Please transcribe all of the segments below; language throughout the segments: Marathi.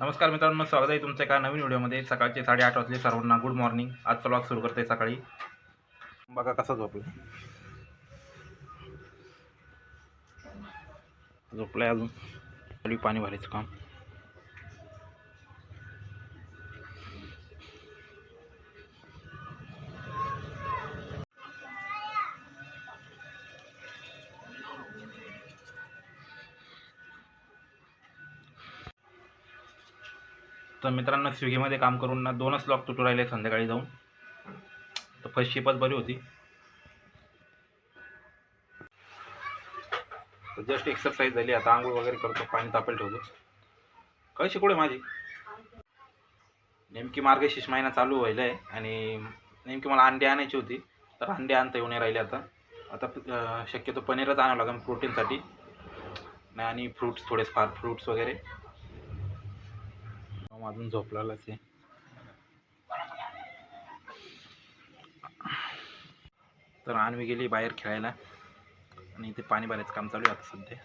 नमस्कार मित्रांनो स्वागत आहे तुमचं एका नवीन व्हिडिओमध्ये. सकाळचे साडेआठ वाजले. सर्वांना गुड मॉर्निंग आजचा व्लॉग सुरू करते सकाळी. बघा कसा झोपला. झोपलाय अजून. पाणी भरायचं काम. तर मित्रांनो स्विगीमध्ये काम करून ना दोनच लॉक तुटू राहिले संध्याकाळी जाऊन. तर फर्स्ट शिपच बरी होती. जस्ट एक्सरसाइज झाली. आता आंघोळ वगैरे करतो पाणी तापेल ठेवतो. काय कुठे माझी? नेमकी मार्गशीर्ष महिना चालू व्हायला आहे आणि नेमकी मला अंडे आणायची होती. तर अंडे आणता येऊन राहिले आता. आता शक्यतो पनीरच आणावं लागेल प्रोटीनसाठी नाही आणि फ्रूट्स थोडेफार फ्रूट्स वगैरे. मग अजून झोपलाच आहे. तर आणवी गेली बाहेर खेळायला. आणि इथे पाणी भरायचं काम चालू आहे आता सध्या.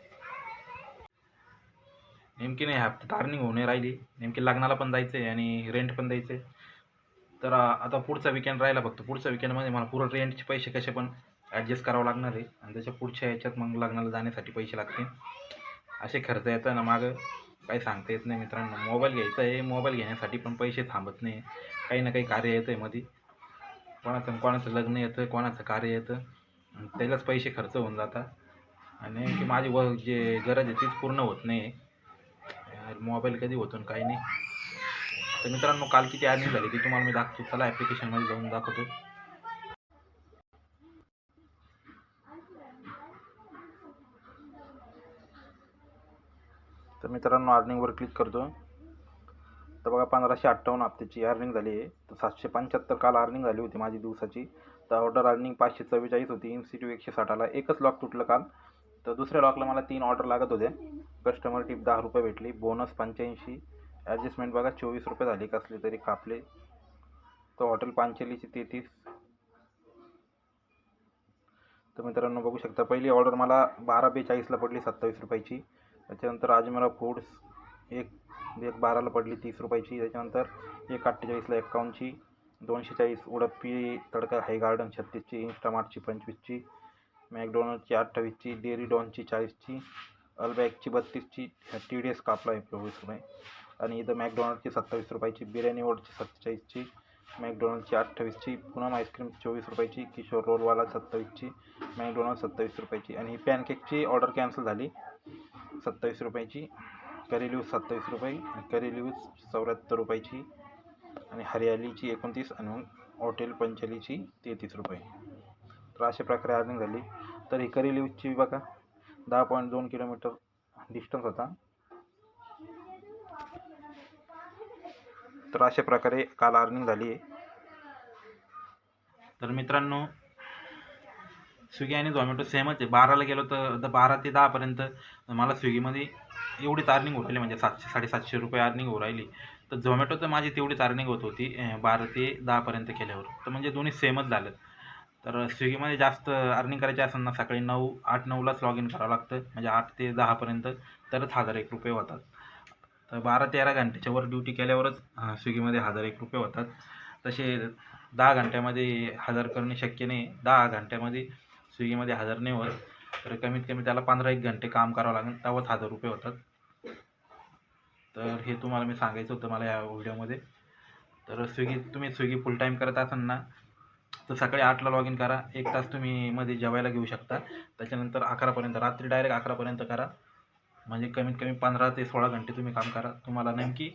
नेमकी नाही हप्त्यात टार्निंग होऊन नाही राहिली. नेमकी लग्नाला पण जायचं आहे आणि रेंट पण द्यायचं आहे तर आता पुढचा विकेंड राहिला फक्त. पुढच्या विकेंडमध्ये मला पुरं रेंटचे पैसे कसे पण ॲडजस्ट करावं लागणार आहे. आणि त्याच्या पुढच्या याच्यात मग लग्नाला जाण्यासाठी पैसे लागतील. असे खर्च येतं ना मागं. काही सांगता येत नाही मित्रांनो. मोबाईल घ्यायचा आहे. मोबाईल घेण्यासाठी पण पैसे थांबत नाही. काही ना काही कार्य येतं आहे मध्ये कोणाचं कोणाचं लग्न येतं कोणाचं कार्य येतं. त्यालाच पैसे खर्च होऊन जातात. आणि की माझी व जे गरज आहे तीच पूर्ण होत नाही. मोबाईल कधी होतो आणि काही नाही. तर मित्रांनो काल किती ॲडमिट झाली ती तुम्हाला मी दाखवतो. चला ॲप्लिकेशनमध्ये जाऊन दाखवतो. तर मित्रांनो अर्निंगवर क्लिक करतो तर बघा पंधराशे अठ्ठावन्न हप्त्याची अर्निंग झाली आहे. तर सातशे पंच्याहत्तर काल अर्निंग झाली होती माझी दिवसाची. तर ऑर्डर अर्निंग पाचशे चव्वेचाळीस होती. इन्स्टिट्यू एकशे साठाला एकच लॉक तुटलं काल. तर दुसऱ्या लॉकला मला तीन ऑर्डर लागत होते. कस्टमर टिप दहा रुपये भेटली. बोनस पंच्याऐंशी. ॲडजस्टमेंट बघा चोवीस रुपये झाली. कसले तरी कापले. तर हॉटेल पांचेलीची तेहतीस. तर मित्रांनो बघू शकता पहिली ऑर्डर मला बारा बेचाळीसला पडली सत्तावीस रुपयाची. त्याच्यानंतर अजमेरा फूड्स एक एक बाराला पडली तीस रुपयाची. त्याच्यानंतर एक अठ्ठेचाळीसला एक्कावन्नची. दोनशे चाळीस उडप्पी तडका हाय गार्डन छत्तीसची. इन्स्टामार्टची पंचवीसची. मॅकडोनल्डची अठ्ठावीसची. डेअरी डॉनची चाळीसची. अलबॅकची बत्तीसची. टी डी एस कापला आहे चोवीस रुपये आणि इथं मॅकडोनल्डची सत्तावीस रुपयाची. बिर्याणी ओडची सत्तेचाळीसची. मॅकडोनल्डची अठ्ठावीसची. पुनम आईस्क्रीम चोवीस रुपयाची. किशोर रोलवाला सत्तावीसची. मॅकडोनल्ड सत्तावीस रुपयाची. आणि पॅनकेकची ऑर्डर कॅन्सल झाली. सत्तावीस रुपयाची करी लिव्ह सत्तावीस रुपये करी लिव्ह चौऱ्याहत्तर रुपयाची आणि हरियालीची एकोणतीस आणि मग हॉटेल पंचलीची तेहतीस रुपये. तर अशा प्रकारे अर्निंग झाली. तर ही करी लिव्हची बघा दहा पॉईंट दोन किलोमीटर डिस्टन्स होता. तर अशा प्रकारे काल अर्निंग झाली आहे. तर मित्रांनो स्विगी आणि झोमॅटो सेमच आहे. बाराला गेलो तर द बारा ते दहापर्यंत मला स्विगीमध्ये एवढीच अर्निंग होऊ राहिली. म्हणजे सातशे साडेसातशे रुपये अर्निंग होऊ राहिली. तर झोमॅटो तर माझी तेवढीच अर्निंग होत होती बारा ते दहापर्यंत केल्यावर. तर म्हणजे दोन्ही सेमच झालं. तर स्विगीमध्ये जास्त अर्निंग करायची असेल ना सकाळी नऊ आठ नऊलाच लॉग इन करावं लागतं. म्हणजे आठ ते दहापर्यंत तरच हजार एक रुपये होतात. तर बारा तेरा घंट्याच्या वर ड्युटी केल्यावरच स्विगीमध्ये हजार एक रुपये होतात. तसे दहा घंट्यामध्ये हजार करणे शक्य नाही. दहा घंट्यामध्ये स्विगीमध्ये हजार नाही होत. तर कमीत कमी त्याला पंधरा एक घंटे काम करावं लागेल. तेव्हाच हजार रुपये होतात. तर हे तुम्हाला मी सांगायचं होतं मला या व्हिडिओमध्ये. तर स्विगी तुम्ही स्विगी फुल टाईम करत असाल ना तर सकाळी आठला लॉग इन करा. एक तास तुम्ही मध्ये जेवायला घेऊ शकता. त्याच्यानंतर अकरापर्यंत रात्री डायरेक्ट अकरापर्यंत करा. म्हणजे कमीत कमी पंधरा ते सोळा घंटे तुम्ही काम करा. तुम्हाला नेमकी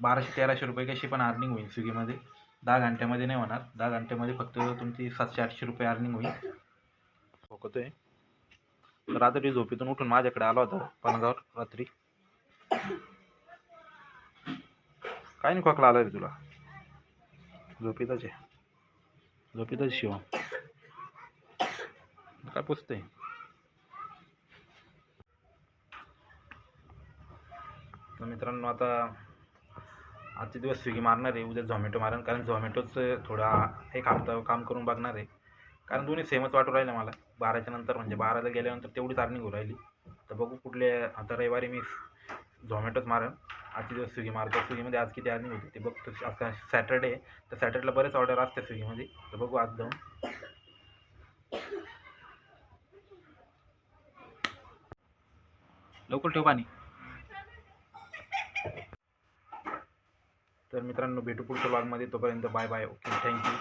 बाराशे तेराशे रुपये कशी पण अर्निंग होईल स्विगीमध्ये. दहा घंट्यामध्ये नाही होणार. दहा घंट्यामध्ये फक्त तुमची सातशे आठशे रुपये अर्निंग होईल. झोकतोय रात्री झोपेतून उठून माझ्याकडे आला होता पलंगावर रात्री. काय नाही खोकला आला रे तुला. झोपेतच आहे. झोपेतच शिव. काय पुसतंय? तर मित्रांनो आता आजचे दिवस स्विगी मारणार आहे. उद्या झोमॅटो मारणार कारण झोमॅटोच थोडा एक हप्ता काम करून बघणार आहे. कारण दोन्ही सेमच वाटू राहिलं मला. बाराच्या नंतर म्हणजे बाराला गेल्यानंतर तेवढीच अर्निंग होऊ राहिली. तर बघू कुठले आता रविवारी मी झोमॅटोच मारेन. आजचे दिवस स्विगी मारतो स्विगीमध्ये आज किती अर्निंग होती ते बघतो आज सॅटर्डे तर सॅटर्डेला बरेच ऑर्डर असते स्विगीमध्ये. तर बघू आज जाऊन. लवकर ठेव पाणी. तर मित्रांनो भेटू पुढच्या ब्लॉगमध्ये तोपर्यंत बाय बाय ओके थँक्यू